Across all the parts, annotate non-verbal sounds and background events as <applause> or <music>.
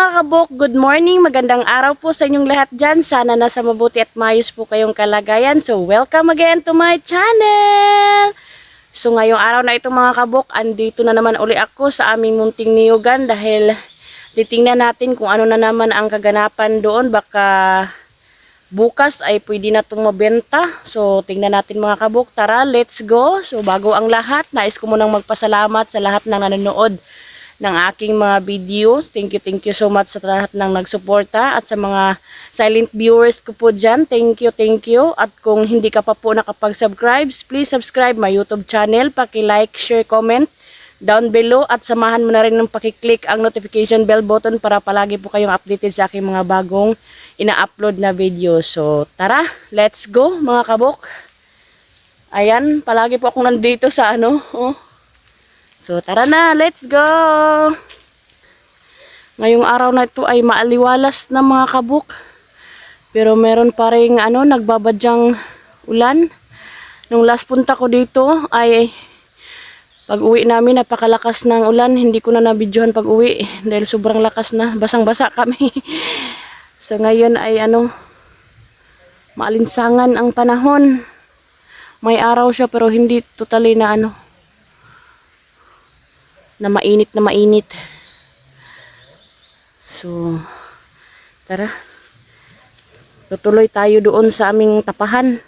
mga kabok, good morning, magandang araw po sa inyong lahat dyan. Sana nasa mabuti at mayos po kayong kalagayan. So welcome again to my channel! So ngayong araw na ito mga kabok, andito na naman uli ako sa aming munting niyugan dahil titingnan natin kung ano na naman ang kaganapan doon. Baka bukas ay pwede na itong mabenta. So tingnan natin mga kabok, tara let's go! So bago ang lahat, nais ko munang magpasalamat sa lahat ng nanonood ng aking mga videos. Thank you, thank you so much sa lahat ng nagsuporta at sa mga silent viewers ko po dyan. Thank you, thank you. At kung hindi ka pa po nakapag-subscribe, please subscribe my YouTube channel. Paki-like, share, comment down below at samahan mo na rin ng paki-click ang notification bell button para palagi po kayong updated sa aking mga bagong ina-upload na video. So, tara, let's go mga kabok. Ayan, palagi po akong nandito sa ano, oh, So tara na, let's go! Ngayong araw na ito ay maaliwalas na mga kabuk. Pero meron pa rin ano, nagbabadyang ulan. Nung last punta ko dito ay pag uwi namin napakalakas ng ulan. Hindi ko na nabidyohan pag uwi dahil sobrang lakas na. Basang-basa kami. <laughs> so ngayon ay ano, maalinsangan ang panahon. May araw siya pero hindi totally na ano, na mainit na mainit. So, tara. Tutuloy tayo doon sa aming tapahan.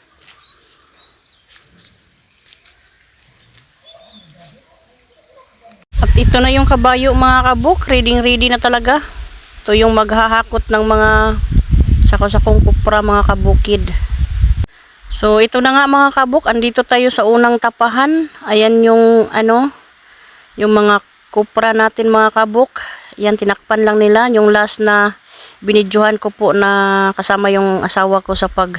At ito na yung kabayo mga kabuk. Ready ready na talaga. Ito yung maghahakot ng mga sako-sakong kupra mga kabukid. So ito na nga mga kabuk. Andito tayo sa unang tapahan. Ayan yung ano, yung mga kupra natin mga kabuk. Yan tinakpan lang nila. Yung last na binidyohan ko po na kasama yung asawa ko sa pag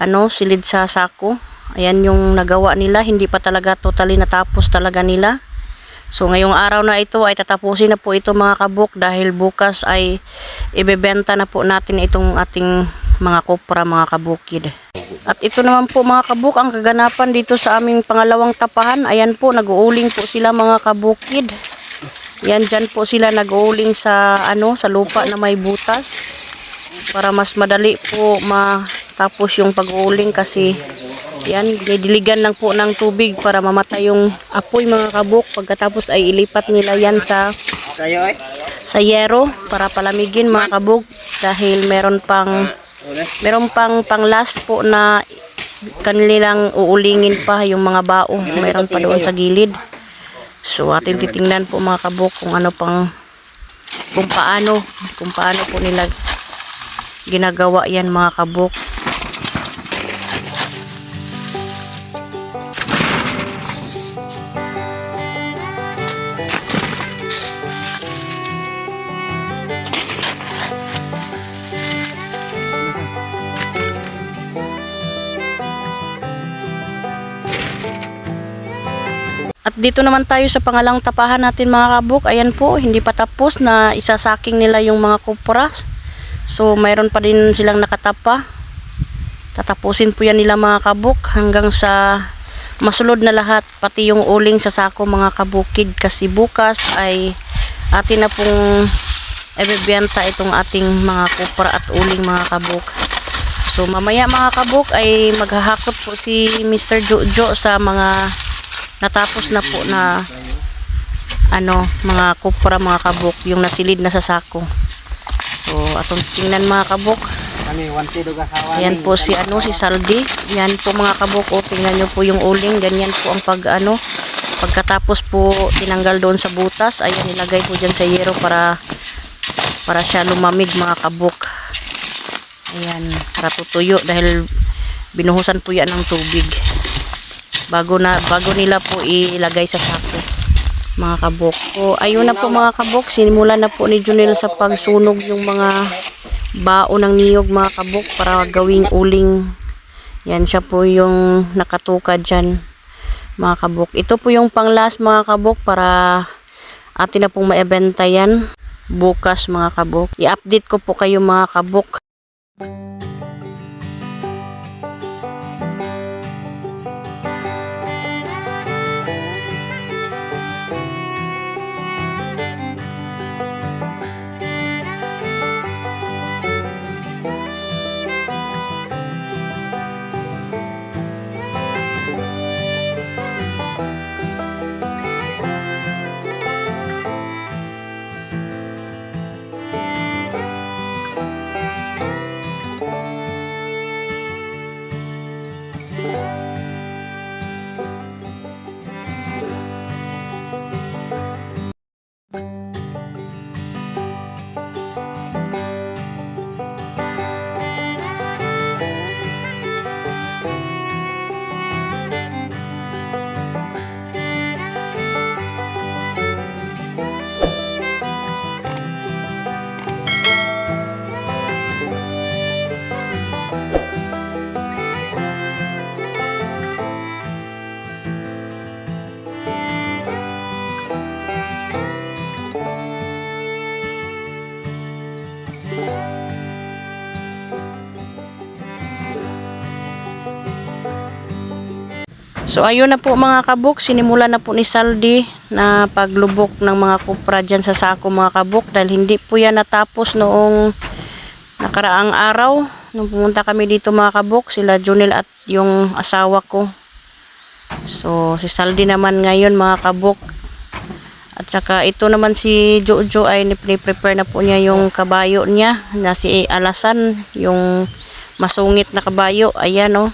ano silid sa sako. Ayan yung nagawa nila. Hindi pa talaga totally natapos talaga nila. So ngayong araw na ito ay tatapusin na po ito mga kabuk dahil bukas ay ibebenta na po natin itong ating mga kupra mga kabukid. At ito naman po mga kabuk ang kaganapan dito sa aming pangalawang tapahan. Ayan po, nag-uuling po sila mga kabukid. Yan dyan po sila nag-uuling sa ano sa lupa na may butas. Para mas madali po matapos yung pag-uuling kasi yan didiligan lang po ng tubig para mamatay yung apoy mga kabuk. Pagkatapos ay ilipat nila yan sa sa yero para palamigin mga kabuk. Dahil meron pang meron pang pang last po na kanilang uulingin pa yung mga bao. Meron pa doon sa gilid. So atin titingnan po mga kabuk kung ano pang kung paano kung paano po nila ginagawa yan mga kabuk At dito naman tayo sa pangalang tapahan natin mga kabuk. Ayan po, hindi pa tapos na isasaking nila yung mga kupras. So, mayroon pa din silang nakatapa. Tatapusin po yan nila mga kabuk hanggang sa masulod na lahat. Pati yung uling sa sako mga kabukid. Kasi bukas ay atin na pong ibebenta itong ating mga kupra at uling mga kabuk. So, mamaya mga kabuk ay maghahakot po si Mr. Jojo sa mga natapos na po na ano, mga kupra mga kabuk, yung nasilid na sa sako. So, atong tingnan mga kabuk. Ayan po si ano, si Saldi. Yan po mga kabuk, o tingnan nyo po yung uling. Ganyan po ang pag ano, pagkatapos po tinanggal doon sa butas, ayan nilagay po dyan sa yero para para siya lumamig mga kabuk. Ayan, para tutuyo dahil binuhusan po yan ng tubig bago na bago nila po ilagay sa sako. Mga kabok so ayun na po mga kabok. Sinimulan na po ni Junel sa pagsunog yung mga bao ng niyog mga kabok para gawing uling. Yan siya po yung nakatuka dyan mga kabok. Ito po yung pang last mga kabok para atin na pong maibenta yan. Bukas mga kabok. I-update ko po kayo mga kabok So ayun na po mga kabuk, sinimula na po ni Saldi na paglubok ng mga kupra dyan sa sako mga kabuk dahil hindi po yan natapos noong nakaraang araw nung pumunta kami dito mga kabuk, sila Junel at yung asawa ko. So si Saldi naman ngayon mga kabuk at saka ito naman si Jojo ay prepare na po niya yung kabayo niya na si Alasan, yung masungit na kabayo. Ayan oh.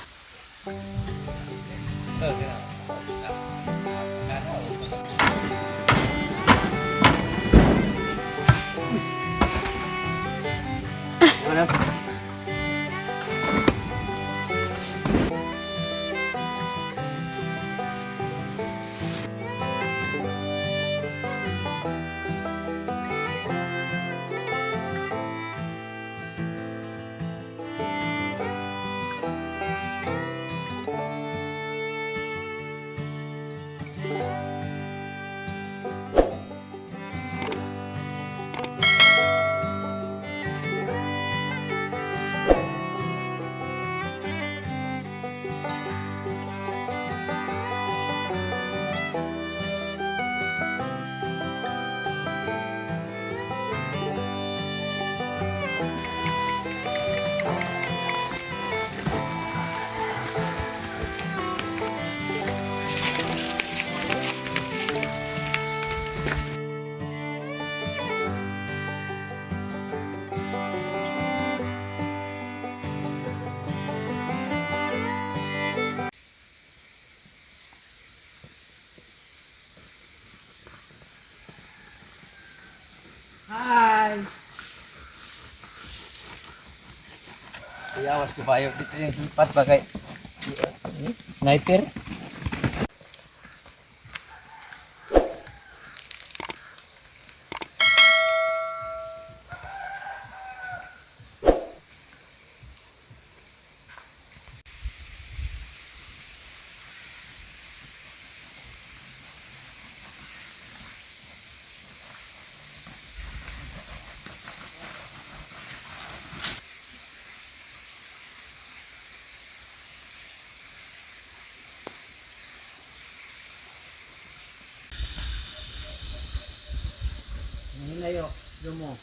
Hi! Iyawas ko bayo dito yung hipat bagay. Eh, Sniper. Hinayo, dumo.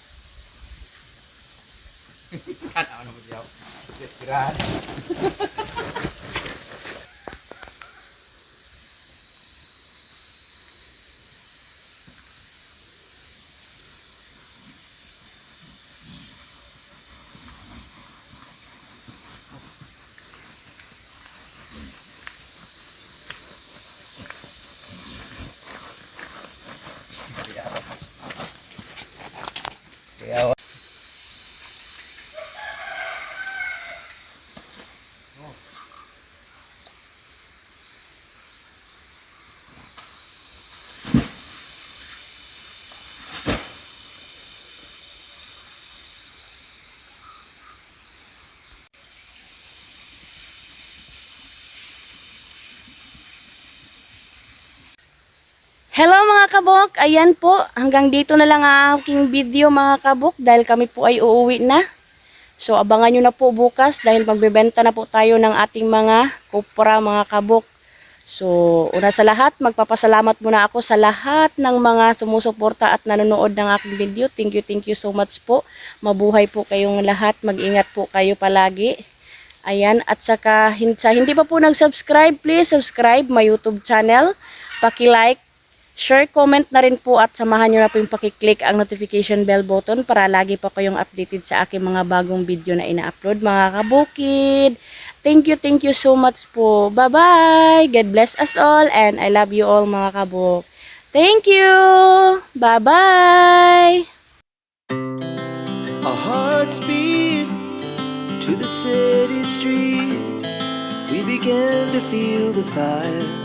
kan ano mo diyaw? Grabe. Hello mga kabok, ayan po, hanggang dito na lang ang aking video mga kabok dahil kami po ay uuwi na. So abangan nyo na po bukas dahil magbebenta na po tayo ng ating mga kupra mga kabok. So una sa lahat, magpapasalamat muna ako sa lahat ng mga sumusuporta at nanonood ng aking video. Thank you, thank you so much po. Mabuhay po kayong lahat, mag-ingat po kayo palagi. Ayan, at saka sa hindi pa po nag-subscribe, please subscribe my YouTube channel. Paki-like, share, comment na rin po at samahan nyo na po yung pakiclick ang notification bell button para lagi po kayong updated sa aking mga bagong video na ina-upload mga kabukid. Thank you, thank you so much po. Bye-bye! God bless us all and I love you all mga kabuk. Thank you! Bye-bye! Our hearts beat to the city streets. We began to feel the fire.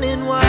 running wild.